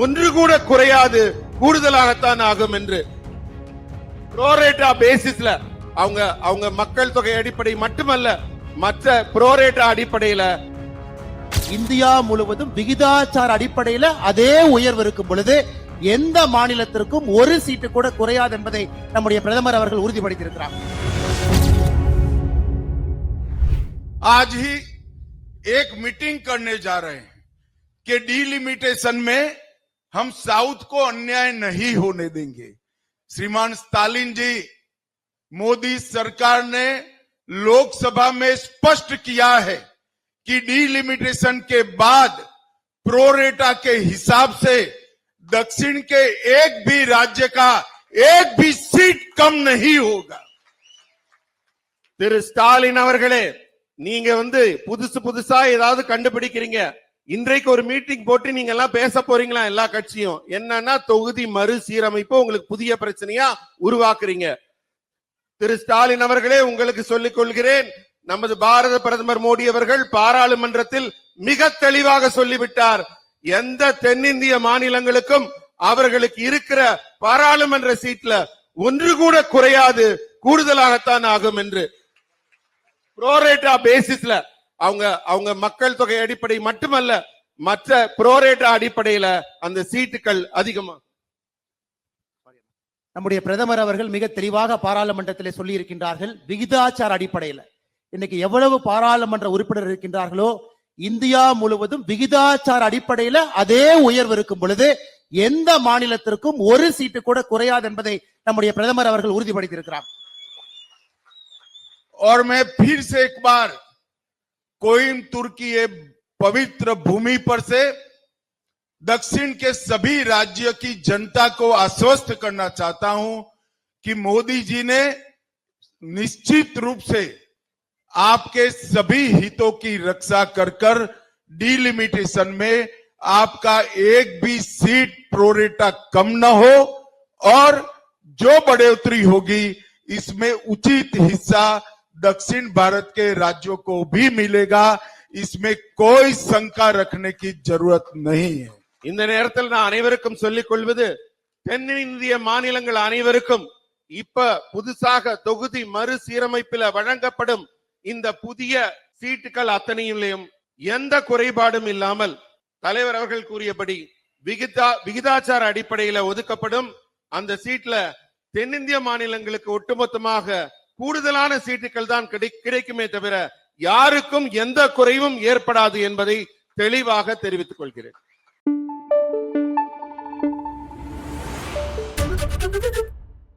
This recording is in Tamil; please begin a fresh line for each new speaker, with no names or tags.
ஒன்று கூட குறையாது கூடுதலாகத்தான் ஆகும் என்று புரோரேட்டா பேசிஸ்ல அவங்க அவங்க மக்கள் தொகை அடிப்படை மட்டுமல்ல மற்ற புரோரேட்டா அடிப்படையில
இந்தியா முழுவதும் விகிதாச்சார அடிப்படையில அதே உயர்வு இருக்கும் பொழுது எந்த மாநிலத்திற்கும் ஒரு சீட்டு கூட குறையாது என்பதை நம்முடைய பிரதமர் அவர்கள் உறுதிப்படுத்தியிருக்கிறார்
आज ही एक मीटिंग करने जा रहे हैं कि डीलिमिटेशन में हम साउथ को अन्याय नहीं होने देंगे श्रीमान स्टालिन जी मोदी सरकार ने लोकसभा में स्पष्ट किया है कि डीलिमिटेशन के बाद प्रोरेटा के हिसाब से दक्षिण के एक भी राज्य का एक भी सीट कम नहीं होगा
திரு ஸ்டாலின் அவர்களே நீங்க வந்து புதுசு புதுசா ஏதாவது கண்டுபிடிக்கிறீங்க இன்றைக்கு ஒரு மீட்டிங் போட்டு நீங்க எல்லாம் பேச போறீங்களா எல்லா கட்சியும்? என்னன்னா தொகுதி மறுசீரமைப்பு உங்களுக்கு புதிய பிரச்சனையா உருவாக்குறீங்க. திரு ஸ்டாலின் அவர்களே உங்களுக்கு சொல்லிக் கொள்கிறேன் நமது பாரத பிரதமர் மோடி அவர்கள் பாராளுமன்றத்தில் மிக தெளிவாக சொல்லிவிட்டார். எந்த தென்னிந்திய மாநிலங்களுக்கும் அவர்களுக்கு இருக்கிற பாராளுமன்ற சீட்ல ஒன்று கூட குறையாது கூடுதலாகத்தான் ஆகும் என்று. ப்ரோரேட்டா பேசிஸ்ல அவங்க அவங்க மக்கள் தொகை அடிப்படை மட்டுமல்ல மற்ற புரோரேட்டா அடிப்படையில அந்த சீட்டுகள் அதிகமா
நம்முடைய பிரதமர் அவர்கள் மிக தெளிவாக பாராளுமன்றத்திலே சொல்லி இருக்கின்றார்கள் விகிதாச்சார அடிப்படையில இன்னைக்கு எவ்வளவு பாராளுமன்ற உறுப்பினர் இருக்கின்றார்களோ இந்தியா முழுவதும் விகிதாச்சார அடிப்படையில அதே உயர்வு இருக்கும் பொழுது எந்த மாநிலத்திற்கும் ஒரு சீட்டு கூட குறையாது என்பதை நம்முடைய பிரதமர் அவர்கள் உறுதிப்படுத்தியிருக்கிறார்
और मैं फिर से एक बार कोइमतुर की ये पवित्र भूमि पर से दक्षिण के सभी राज्य की जनता को आश्वस्त करना चाहता हूँ कि मोदी जी ने निश्चित रूप से आपके सभी हितों की रक्षा कर कर डिलिमिटेशन में आपका एक भी सीट प्रोरेटा कम न हो और जो बढ़ोतरी होगी, इसमें उचित हिस्सा दक्षिण भारत के राज्यों को भी मिलेगा इसमें कोई शंका रखने की जरूरत नहीं है
இந்த நேரத்தில் நான் அனைவருக்கும் சொல்லிக் கொள்வது தென்னிந்திய மாநிலங்கள் அனைவருக்கும் இப்ப புதுசாக தொகுதி மறுசீரமைப்பில வழங்கப்படும் இந்த புதிய சீட்டுகள் அத்தனையிலும் எந்த குறைபாடும் இல்லாமல் தலைவர் அவர்கள் கூறியபடி விகிதா விகிதாச்சார அடிப்படையில ஒதுக்கப்படும் அந்த சீட்ல தென்னிந்திய மாநிலங்களுக்கு ஒட்டுமொத்தமாக கூடுதலான சீட்டுகள் தான் கிடை- கிடைக்குமே தவிர யாருக்கும் எந்த குறைவும் ஏற்படாது என்பதை தெளிவாக தெரிவித்துக் கொள்கிறேன்.